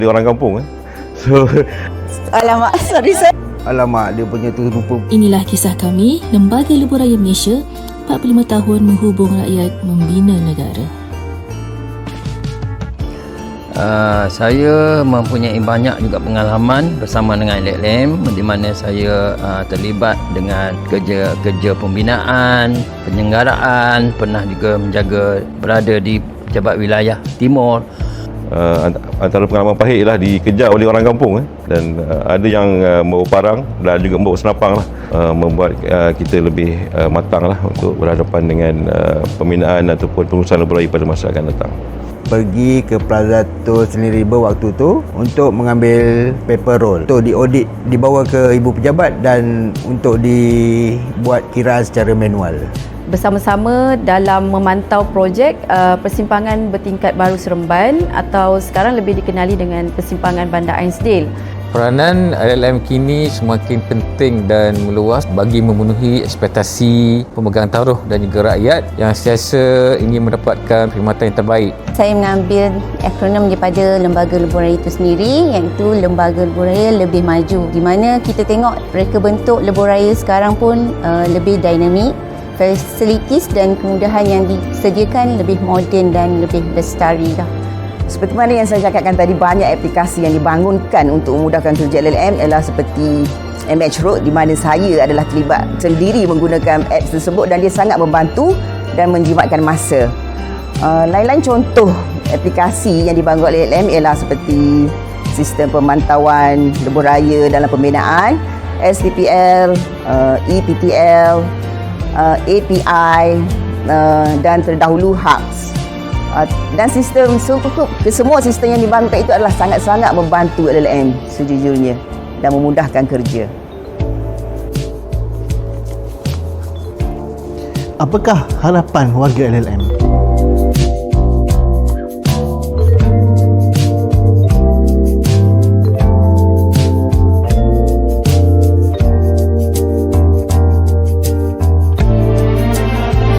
Dia orang kampung eh. So Alamak, sorry saya. Alamak, dia punya tu rupa Inilah kisah kami, Lembaga Lebuh Raya Malaysia 45 tahun menghubung rakyat membina negara. Uh, saya mempunyai banyak juga pengalaman bersama dengan LLM di mana saya uh, terlibat dengan kerja-kerja pembinaan, penyelenggaraan, pernah juga menjaga berada di pejabat wilayah timur. Uh, ant- antara pengalaman pahit ialah dikejar oleh orang kampung eh. dan uh, ada yang uh, membawa parang dan juga membawa senapang lah uh, membuat uh, kita lebih uh, matang lah untuk berhadapan dengan uh, pembinaan ataupun pengurusan raya pada masa akan datang. Pergi ke Plaza Tol Seni River waktu tu untuk mengambil paper roll untuk diaudit dibawa ke ibu pejabat dan untuk dibuat kiraan secara manual bersama-sama dalam memantau projek uh, persimpangan bertingkat baru Seremban atau sekarang lebih dikenali dengan persimpangan Bandar Ainsdale. Peranan LLM kini semakin penting dan meluas bagi memenuhi ekspektasi pemegang taruh dan juga rakyat yang sentiasa ingin mendapatkan perkhidmatan yang terbaik. Saya mengambil akronim daripada Lembaga Lebuh Raya itu sendiri iaitu Lembaga Lebuh Raya Lebih Maju di mana kita tengok mereka bentuk Lebuh Raya sekarang pun uh, lebih dinamik facilities dan kemudahan yang disediakan lebih moden dan lebih lestari lah. Seperti mana yang saya cakapkan tadi, banyak aplikasi yang dibangunkan untuk memudahkan kerja LLM ialah seperti MH Road di mana saya adalah terlibat sendiri menggunakan apps tersebut dan dia sangat membantu dan menjimatkan masa. Uh, lain-lain contoh aplikasi yang dibangun oleh LLM ialah seperti sistem pemantauan lebuh raya dalam pembinaan, SDPL, uh, EPTL, uh, API uh, dan terdahulu HUBs. Uh, dan sistem cukup kesemua sistem yang dibangunkan itu adalah sangat-sangat membantu LLM sejujurnya dan memudahkan kerja. Apakah harapan warga LLM?